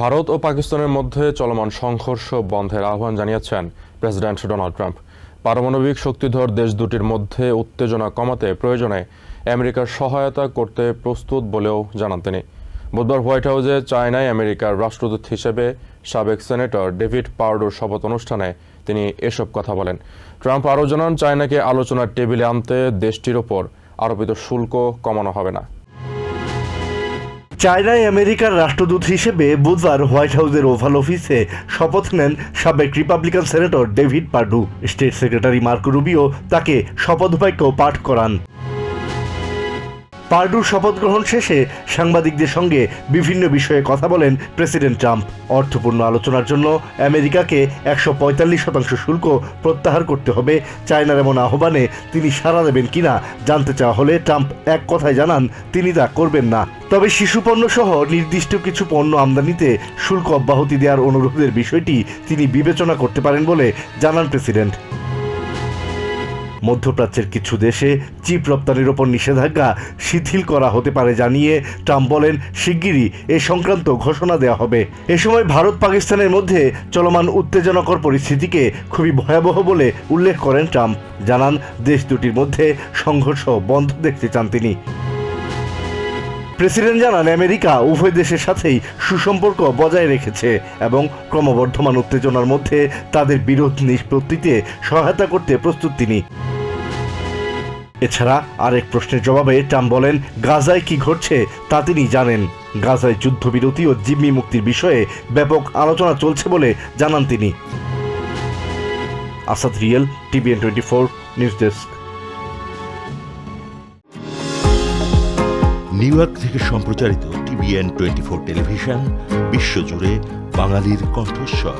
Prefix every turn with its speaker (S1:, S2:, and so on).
S1: ভারত ও পাকিস্তানের মধ্যে চলমান সংঘর্ষ বন্ধের আহ্বান জানিয়েছেন প্রেসিডেন্ট ডোনাল্ড ট্রাম্প। পারমাণবিক শক্তিধর দেশ দুটির মধ্যে উত্তেজনা কমাতে প্রয়োজনে আমেরিকার সহায়তা করতে প্রস্তুত বলেও জানান তিনি। বুধবার হোয়াইট হাউসে চায়নায় আমেরিকার রাষ্ট্রদূত হিসেবে সাবেক সেনেটর ডেভিড পাওয়ার্ডোর শপথ অনুষ্ঠানে তিনি এসব কথা বলেন। ট্রাম্প আরও জানান, চায়নাকে আলোচনার টেবিলে আনতে দেশটির ওপর আরোপিত শুল্ক কমানো হবে না।
S2: চায়নায় আমেরিকার রাষ্ট্রদূত হিসেবে বুধবার হোয়াইট হাউসের ওভাল অফিসে শপথ নেন সাবেক Republican senator David Perdue. State secretary Marco Rubio তাকে শপথ বাক্য পাঠ করান। পার্ডুর শপথ গ্রহণ শেষে সাংবাদিকদের সঙ্গে বিভিন্ন বিষয়ে কথা বলেন প্রেসিডেন্ট ট্রাম্প। অর্থপূর্ণ আলোচনার জন্য আমেরিকাকে একশো পঁয়তাল্লিশ শতাংশ শুল্ক প্রত্যাহার করতে হবে। চায়নার এমন আহ্বানে তিনি সাড়া দেবেন কিনা জানতে চাওয়া হলে ট্রাম্প এক কথায় জানান, তিনি তা করবেন না। তবে শিশু পণ্য সহ নির্দিষ্ট কিছু পণ্য আমদানিতে শুল্ক অব্যাহতি দেওয়ার অনুরোধের বিষয়টি তিনি বিবেচনা করতে পারেন বলে জানান প্রেসিডেন্ট। মধ্যপ্রাচ্যের কিছু দেশে চিপ রপ্তানির ওপর নিষেধাজ্ঞা শিথিল করা হতে পারে জানিয়ে ট্রাম্প বলেন, শিগগিরই এ সংক্রান্ত ঘোষণা দেওয়া হবে। এ সময় ভারত পাকিস্তানের মধ্যে চলমান উত্তেজনাকর পরিস্থিতিকে খুবই ভয়াবহ বলে উল্লেখ করেন ট্রাম্প। জানান, দেশ দুটির মধ্যে সংঘর্ষ বন্ধ দেখতে চান তিনি। প্রেসিডেন্ট জানান, আমেরিকা উভয় দেশের সাথেই সুসম্পর্ক বজায় রেখেছে এবং ক্রমবর্ধমান উত্তেজনার মধ্যে তাদের বিরোধ নিষ্পত্তিতে সহায়তা করতে প্রস্তুত তিনি। এছাড়া আরেক প্রশ্নের জবাবে ট্রাম্প বলেন, গাজায় কি ঘটছে তা তিনি জানেন। গাজায় যুদ্ধবিরতি ও জিম্মি মুক্তির বিষয়ে ব্যাপক আলোচনা চলছে বলে জানান তিনি। Asad real, TVN twenty four, news desk.
S3: New York থেকে সম্প্রচারিত টিভিএন টোয়েন্টি ফোর টেলিভিশন, বিশ্বজুড়ে বাঙালির কণ্ঠস্বর।